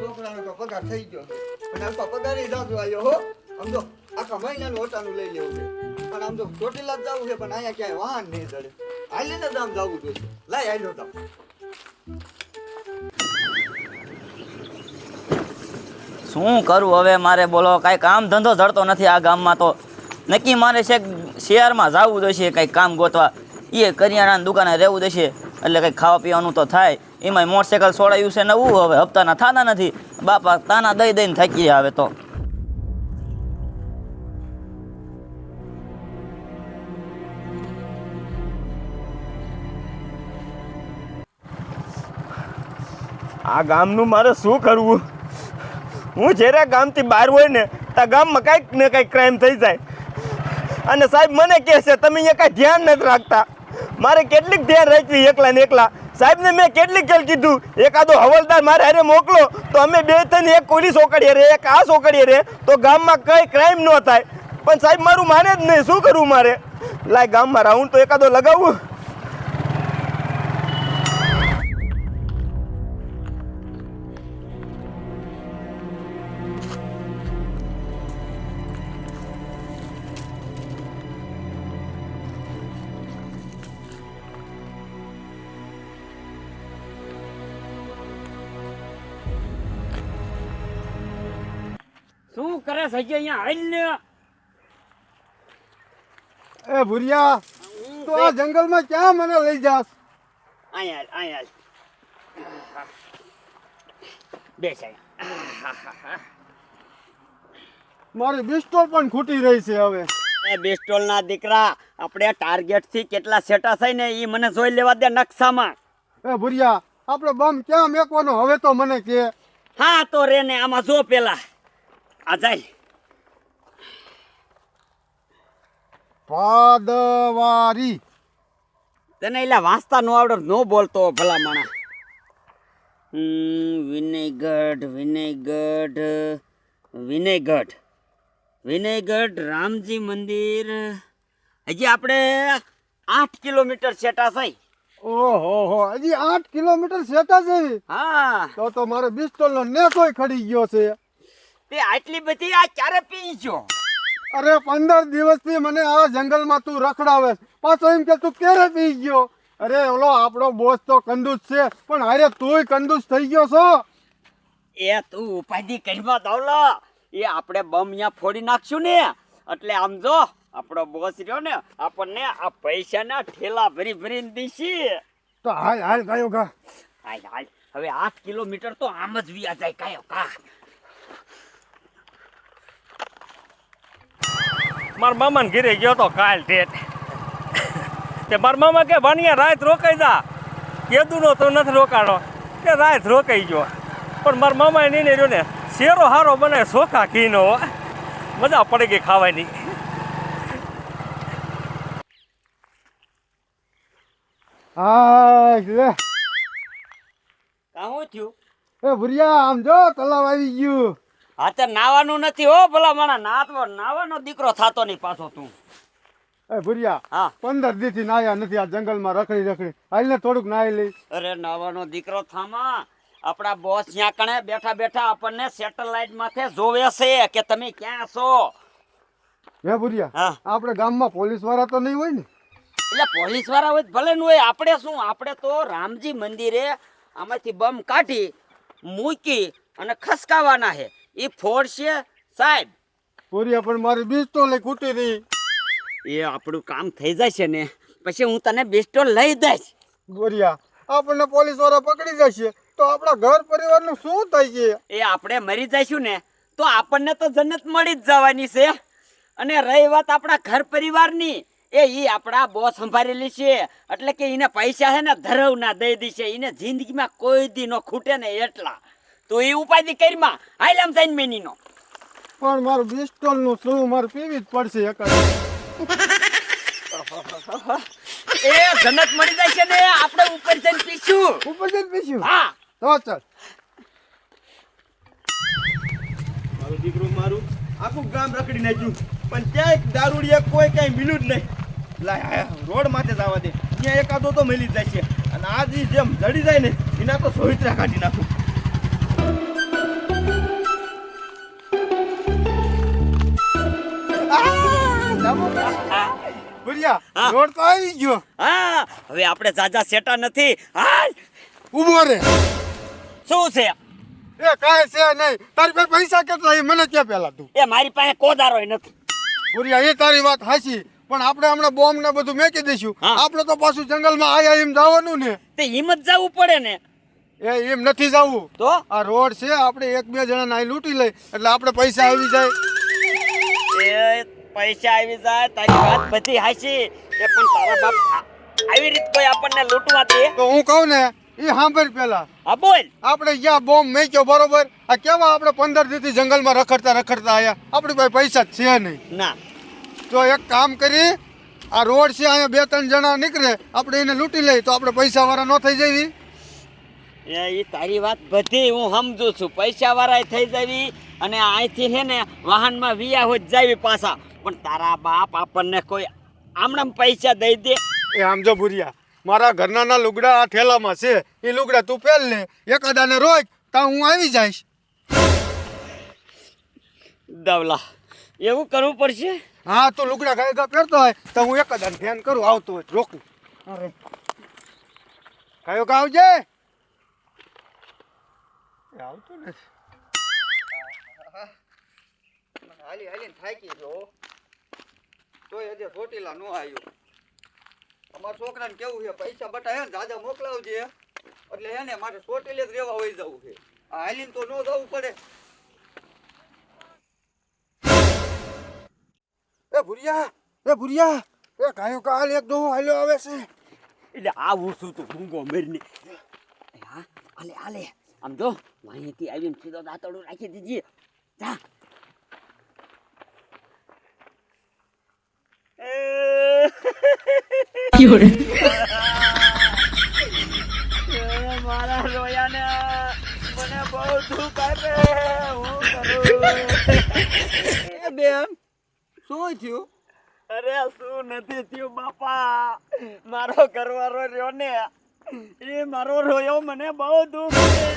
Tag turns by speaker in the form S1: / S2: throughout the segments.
S1: છોકરાનો તો પગાર થઈ ગયો છે. અને આમ તો પગાર જાજો આવ્યો હો. આમ તો આખા મહિનાનું ઓટાનું લઈ લેવું છે. પણ આમ તો ચોટીલા જ જવું છે, પણ અહીંયા ક્યાંય વાહન નહીં ચડે. હાલીને જ આમ જવું જોઈએ. લાય હાલ્યો તો.
S2: શું કરું હવે મારે બોલો, કાંઈ કામ ધંધો ધરતો નથી આ ગામમાં તો. નક્કી મારે છે શહેરમાં જવું જોઈશે કંઈક કામ ગોતવા. એ કરિયાણાની દુકાને રહેવું જશે એટલે કંઈક ખાવા પીવાનું તો થાય. એમાંય મોટરસાઇકલ છોડાયું છે નવું, હવે હપ્તાના થતા નથી. બાપા તાના દઈ દઈને થાકી આવે તો.
S3: આ ગામનું મારે શું કરવું? હું જ્યારે ગામથી બહાર હોય ને ત્યાં ગામમાં કાંઈક ને કાંઈક ક્રાઇમ થઈ જાય. અને સાહેબ મને કહે છે, તમે અહીંયા કાંઈ ધ્યાન નથી રાખતા. મારે કેટલીક ધ્યાન રાખવી એકલા ને એકલા. સાહેબને મેં કેટલીક કેલ કીધું, એકાદો હવલદાર મારે હારે મોકલો, તો અમે બે ત્રણ એક પોલીસ ઓકડીએ રે, એક આ ઓકડીએ રે, તો ગામમાં કંઈ ક્રાઇમ ન થાય. પણ સાહેબ, મારું માને જ નહીં, શું કરવું મારે? લાય, ગામમાં રાઉન્ડ તો એકાદો લગાવવું
S4: શું કરે છે અહીંયા હાલ
S1: એ ભુરિયા તો આ જંગલમાં ક્યાં મને લઈ જાસ
S4: અહીંયા અહીંયા બેસ
S1: મારી પિસ્તોલ પણ ખૂટી રહી છે હવે.
S4: એ બેસ્ટોલ ના દીકરા આપણે ટાર્ગેટથી કેટલા સેટા થાય ને એ મને જોઈ લેવા દે નકશામાં.
S1: એ ભુરિયા આપણે બમ ક્યાં મેકવાનો હવે તો મને કે.
S4: હા તો રે ને આમાં જો પેલા. આ જાય
S1: પાદવારી
S4: તને એલા વાંચતા નો આવડે નો બોલતો ભલા માણા વિનયગઢ વિનયગઢ વિનયગઢ. વિનયગઢ રામજી મંદિર. હજી આપણે આઠ કિલોમીટર સેટા થઈ.
S1: ઓહો હો હજી આઠ કિલોમીટર સેટા છે.
S4: હા.
S1: તો તો મારે બિસ્ટોલ નો નેસોય ખડી ગયો છે.
S4: તે આટલી બધી આ ક્યારે પી ગયો
S1: અરે પંદર દિવસથી મને આ જંગલમાં તું રખડાવે પાછો એમ કે તું ક્યારે પી ગયો? અરે ઓલો આપણો બોસ તો કંદુસ છે પણ અરે તુંય કંદુસ થઈ ગયો છો.
S4: એ તું ઉપાધિ કહીમાં દોલો એ આપણે બમ અહીંયા ફોડી નાખશું ને. એટલે આમ જો આપણો બોસ રહ્યો ને આપણને આ પૈસાના ઠેલા ભરી ભરીને દીશી.
S1: તો હાલ હાલ કયો કા
S4: હાય હાય હવે આઠ કિલોમીટર તો આમ જ વ્યા જાય કાયો કા
S3: મારા મામાને ઘીરે ગયો તો કાલ ઠેઠ. તે મારા મામા કે ભાણિયા રાત રોકાઈ જા. કેદુનો તો નથી રોકાણો. કે રાત રોકાઈ ગયો. પણ મારા મામાએ નહીં રહ્યો ને શેરો હારો બનાવે ચોખા ઘીનો. મજા પડી ગઈ ખાવાની.
S1: હા લે.
S4: કા થયું?
S1: એ ભુરિયા આમ જો તલાવ આવી ગયું.
S4: હા તે નાવાનું નથી હો ભલા માણા નાતો નાવાનો દીકરો થાતો નહીં પાછો તું.
S1: એ ભુરિયા
S4: હા.
S1: પંદર દીથી નાયા નથી આ જંગલમાં રખડી રખડી. હાલ થોડુંક નાહી લઈ.
S4: અરે નાવાનો દીકરો થામા આપણા બોસ ત્યાં કણે બેઠા બેઠા આપણને સેટેલાઇટ માથે જોવે છે કે તમે ક્યાં છો?
S1: હે ભુરિયા
S4: હા.
S1: આપણે ગામમાં પોલીસવાળા તો નહીં હોય ને?
S4: એટલે પોલીસવાળા હોય ભલે ન હોય આપણે શું? આપણે તો રામજી મંદિરે આમાંથી બમ કાઢી મૂકી અને ખસકાવાના છે. એ ફોડશે સાહેબ.
S1: ભુરિયા પણ મારી લઈ ખૂટી રહી
S4: એ આપણું કામ થઈ જશે ને પછી હું તને બેસ્ટો લઈ દઈશ.
S1: ભુરિયા આપણને પોલીસવાળા પકડી જશે તો આપણા ઘર પરિવારનું શું થઈ છે?
S4: એ આપણે મરી જઈશું ને તો આપણને તો જન્નત મળી જ જવાની છે. અને રહી વાત આપણા ઘર પરિવારની એ ઈ આપણા બોસ સંભાળેલી છે. એટલે કે એને પૈસા છે ને ધરવ ના દઈ દેશે એને જિંદગીમાં કોઈ દી નો ખૂટે ને એટલા. તો એ ઉપાધિ કરીમાં હાલ આમ થઈને મેનીનો.
S1: પણ મારું પિસ્તોલનું શું? મારે પીવી જ પડશે એક.
S4: એ જનક મળી જશે ને આપણે ઉપર જઈને પીશું.
S1: ઉપર જઈને પીશું?
S4: હા.
S1: તો ચાલ.
S5: મારું દીકરું મારું આખું ગામ રખડી નાખ્યું. પણ ક્યાંય દારૂડિયા કોઈ ક્યાંય મિલ્યું જ નહીં. લાય રોડ માથે જવા દે. ત્યાં એકાદો તો મળી જાય છે. અને આ જેમ જડી જાય ને એના તો સોહિત્રા કાઢી નાખું.
S1: ભુરિયા. રોડ તો આવી ગયો.
S4: હા હવે આપણે જાજા સેટા નથી. હા
S1: ઊભો રે.
S4: શું છે?
S1: એ કાંઈ છે નહીં. તારી પાસે પૈસા કેટલા એ મને ક્યાં પેલા તું?
S4: એ મારી પાસે કોદારો નથી.
S1: ભુરિયા એ તારી વાત હાચી. પણ આપણે હમણાં બોમ્બ ને બધું મેકી દઈશું. આપણે તો પાછું જંગલમાં આયા એમ જવાનું ને.
S4: તે હિંમત જવું પડે ને.
S1: એ એમ નથી જવું.
S4: તો?
S1: આ રોડ છે આપણે એક બે જણા નાઈ લૂંટી લઈ. એટલે આપણે પૈસા આવી જાય.
S4: પૈસા આવી જાય તારી વાત બધી હાચી. એ પણ તારા બાપ આવી રીત કોઈ આપણને લૂંટવા દે
S1: તો હું કહું ને એ સાંભળ પેલા.
S4: હા બોલ.
S1: આપણે જ્યાં બોમ્બ મેક્યો બરોબર? આ કેવા આપણે પંદર દીથી જંગલમાં રખડતા રખડતા આયા? આપણી પાસે પૈસા છે નહીં.
S4: ના.
S1: તો એક કામ કરી આ રોડ છે અહીંયા બે ત્રણ જણા નીકળે આપણે એને લૂંટી લઈ તો આપણે પૈસા વાળા ન થઈ જવી
S4: એ તારી વાત બધી હું સમજુ છું. પૈસા વાળા થઈ જવી અને અહીંથી છે ને વાહનમાં વિયા હોય જાવી પાછા. પણ તારા બાપ આપણને કોઈ આમણામ પૈસા દઈ દે.
S1: એ આમ જો ભૂરિયા મારા ઘરનાના લુગડા આ ઠેલામાં છે. એ લુગડા તું પહેર લે એકાદાને રોજ તા હું આવી જઈશ.
S4: દવલા એવું કરવું પડશે?
S1: હા તું લુગડા ગાય ગા પહેરતો હોય તો હું એકાદાને ધ્યાન કરું આવતો હોય રોકું. અરે. કયો કા આવજે. એ આવતો નથી.
S6: હાલી હાલી થાકી ગયો. હજી ચોટીલા નો આવ્યો. અમારા છોકરાને કેવું છે પૈસા બટા હે ને દાદા મોકલાવજે. એટલે એને મારે ચોટીલે જ રહેવા હોય જવું છે. આ હાલીને તો ન જવું પડે.
S1: એ ભુરિયા એ ભુરિયા એ કાયો કાલ એક દો હાલ્યો આવે છે.
S4: એટલે આવું છું તું ભૂંગો મરીને? હા આલે આલે આમ જો માહિતી આવીને સીધો દાંતડું રાખી દીધી. જા. મારા રોયાને મને બહુ દુઃખ આપે. હું કરું?
S6: એ બેન શું થયું?
S4: અરે શું નથી થયું બાપા? મારો ઘરવાળો રહ્યો ને એ મારો રોયો મને બહુ દુઃખ છે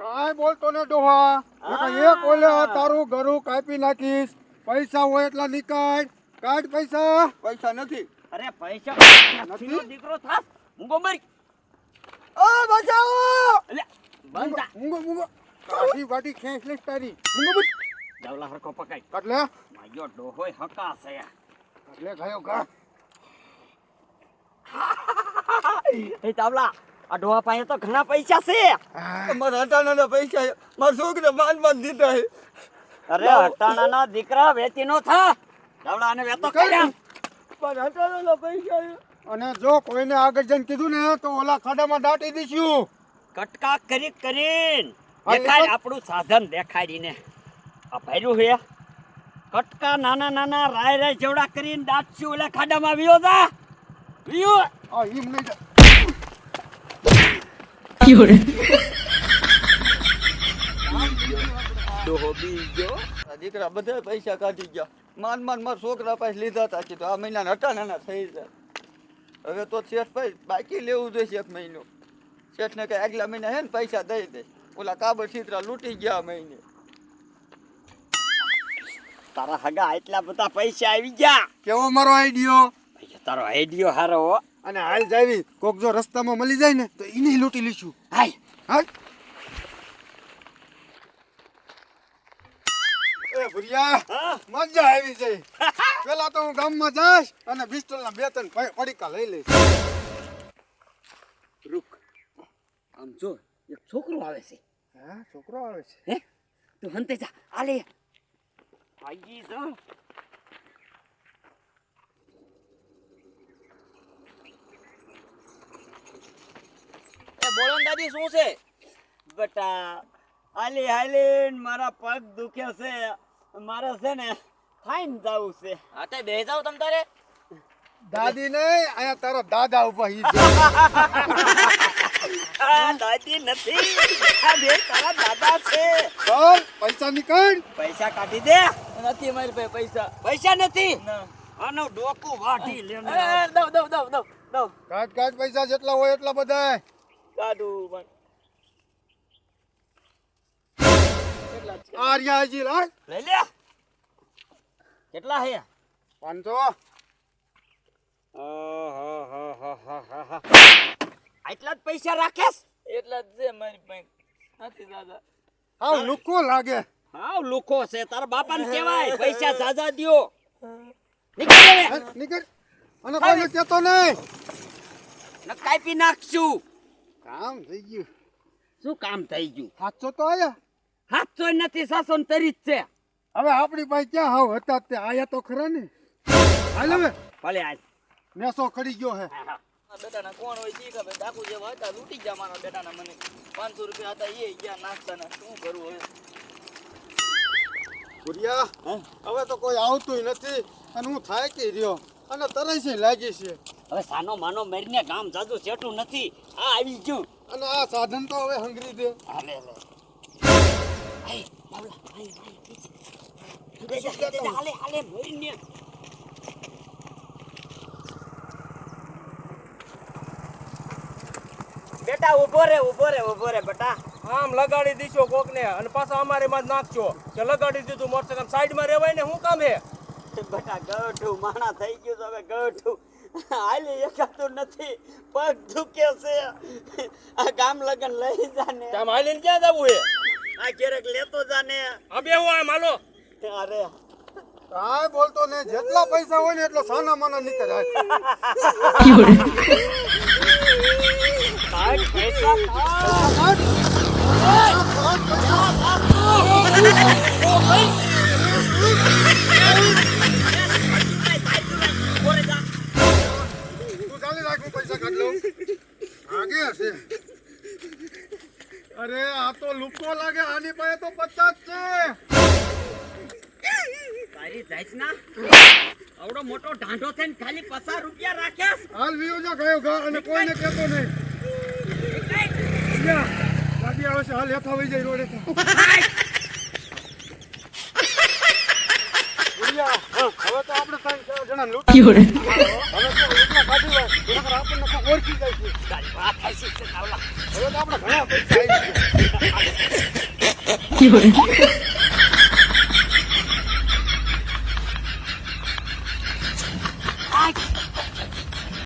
S1: કાંઈ બોલતો ને ડોહા. એક ઓલે તારું ઘરું કાપી નાખીશ. પૈસા હોય એટલા નીકાળ. કાઢ પૈસા.
S6: પૈસા નથી.
S4: અરે પૈસા નથીનો દીકરો થાસ મુંગો મરી.
S6: ઓ બચાવો!
S4: એટલે બંધ
S1: મુંગો મુંગો કાઢી વાટી ખેંચ લે તારી. મુંગો બટ
S4: જાવલા હરકો પકાઈ
S1: કાટલે
S4: માયો ડોહોય હકા છે
S1: કાટલે ગયો ગા
S4: એ તાવલા આ ડોહા પાસે તો ઘણા પૈસા છે.
S6: મારા હટાણાના પૈસા. મારા છોકરા માન માન દીધા
S4: અરે હટાણાના દીકરા વેચી નો થા. તાવલા આને વેતો કર્યા.
S6: મારા હટાણાના પૈસા
S1: અને જો કોઈને આગળ જઈને કીધું ને તો ઓલા ખાડામાં દાટી દઈશું
S4: કટકા કરી કરીને.
S1: તો-
S4: આપણું સાધન દેખાડીને. આ ભર્યું છે. કટકા નાના નાના રાય રાય જેવડા કરીને દાટશું ઓલા ખાડામાં વિયો જા. વિયો.
S1: નહીં
S6: આ દીકરા બધા પૈસા કાઢી ગયા. માન માન મારા છોકરા પાસે લીધા હતા કીધું આ મહિના હટાણાના થઈ જાય. હવે તો શેઠ ભાઈ બાકી લેવું જોઈએ એક મહિનો. શેઠને કઈ આગલા મહિના હે ને પૈસા દઈ દે. ઓલા કાબર છીતરા લૂંટી ગયા મહિને.
S4: તારા હગા એટલા બધા પૈસા આવી ગયા.
S1: કેવો મારો આઈડિયો?
S4: તારો આઈડિયો હારો હો.
S1: અને હાલ જાવી કોક જો રસ્તામાં મળી જાય ને તો એને લૂંટી લઈશું.
S4: હાય.
S1: હાલ. એ ભુરિયા
S4: હા?
S1: મજા આવી જાય પેલા તો હું ગામમાં જઈશ અને બે ત્રણ પડીકા લઈ લઈશ.
S4: રૂક. આમ જો એક છોકરો આવે છે.
S1: હા? છોકરો આવે છે?
S4: હે? તું હંતે જા. આલે આજી જો
S2: એ બોલો દાદી શું છે?
S4: બટા હાલી હાલી મારા પગ દુખ્યા છે. મારે છે ને ફાઈન જવું છે.
S2: હા તે બે જાવ તમ તારે?
S1: દાદી નહીં અહીંયા તારા દાદા ઊભા હી છે.
S4: દાદી નથી. આ બે તારા દાદા છે.
S1: ચાલ પૈસા નીકળ.
S4: પૈસા કાઢી દે.
S2: નથી મારી પાસે પૈસા.
S4: પૈસા નથી? આનો ડોકું વાઢી
S2: લેને દઉં દઉં દઉં દઉં દઉં.
S1: કાઢ કાઢ પૈસા જેટલા હોય એટલા બધા
S2: કાઢું પણ.
S1: હજી લાય.
S4: લઈ લે કેટલા હે?
S1: પાંચસો.
S4: આટલા જ પૈસા રાખેસ
S2: એટલા જ છે મારી પાસે. નથી દાદા.
S1: હાવ લુખો લાગે.
S4: હાવ લુખો છે. તારા બાપાને કહેવાય પૈસા સાજા દ્યો. નીકળ
S1: નીકળ. અને કોઈને કહેતો નહીં.
S4: ન કાપી નાખશું.
S1: કામ થઈ ગયું.
S4: શું કામ થઈ ગયું?
S1: સાચો તો આયા.
S4: હાથ ચોય નથી ને તરી જ છે.
S1: હવે આપણી પાસે ક્યાં હાવ હતા તે? આયા તો ખરા ને? હાલ હવે.
S4: ભલે હાલ.
S1: નેસો ખડી ગયો હે.
S2: બેટાના કોણ હોય જી ખબર ડાકુ જેવા હતા લૂટી ગયા મારા બેટાના મને. પાંચસો રૂપિયા હતા એ ગયા નાખતાના શું કરવું હવે?
S1: ભુરિયા હવે તો કોઈ આવતું નથી. અને હું થાય કે રહ્યો? અને તરસે લાગી છે.
S4: હવે સાનો માનો મરીને ગામ જાજુ સેટું નથી. આ આવી ગયું.
S1: અને આ સાધન તો હવે હંગરી દે.
S4: હાલે લે હાલે હાલે મરીને બેટા ઊભો રે ઊભો રે ઊભો રે બેટા.
S5: આમ લગાડી દીશો કોકને અને પાછા અમારે માં નાખજો. કે લગાડી દીધું મોટરસાઇકલ. સાઈડમાં રહેવાય ને શું કામ હે?
S4: બેટા ગઠું માણા થઈ ગયું છે હવે ગઠું હાલી એકાતું નથી. પગ દુખે છે. આ ગામ લગન લઈ જાને
S5: આમ હાલીને ક્યાં જવું હે?
S4: આ ક્યારેક લેતો જાને
S5: આ બે હું આમ હાલો.
S4: અરે.
S1: કાંઈ બોલતો ને જેટલા પૈસા હોય ને એટલો સાના માના નીકળે.
S4: પૈસા.
S1: અરે આ તો લુકો લાગે આની પાસે તો પચાસ છે.
S4: તારી જાઈશ ના? આવડો મોટો ઢાંઢો થઈને ખાલી પચાસ રૂપિયા રાખ્યા
S1: હાલ વિયો જા ગયો ઘર અને કોઈને કહેતો નહીં. ગાડી આવે છે હાલ હેઠા વહી જાય રોડે ભુરિયા, હવે તો આપણે ત્રણ ચાર જણા લૂંટી હવે તો એકલા કાઢી હોય આપણને ઓળખી જાય છે. હવે તો આપણે ઘણા પૈસા આવી ગયા
S3: Fiore,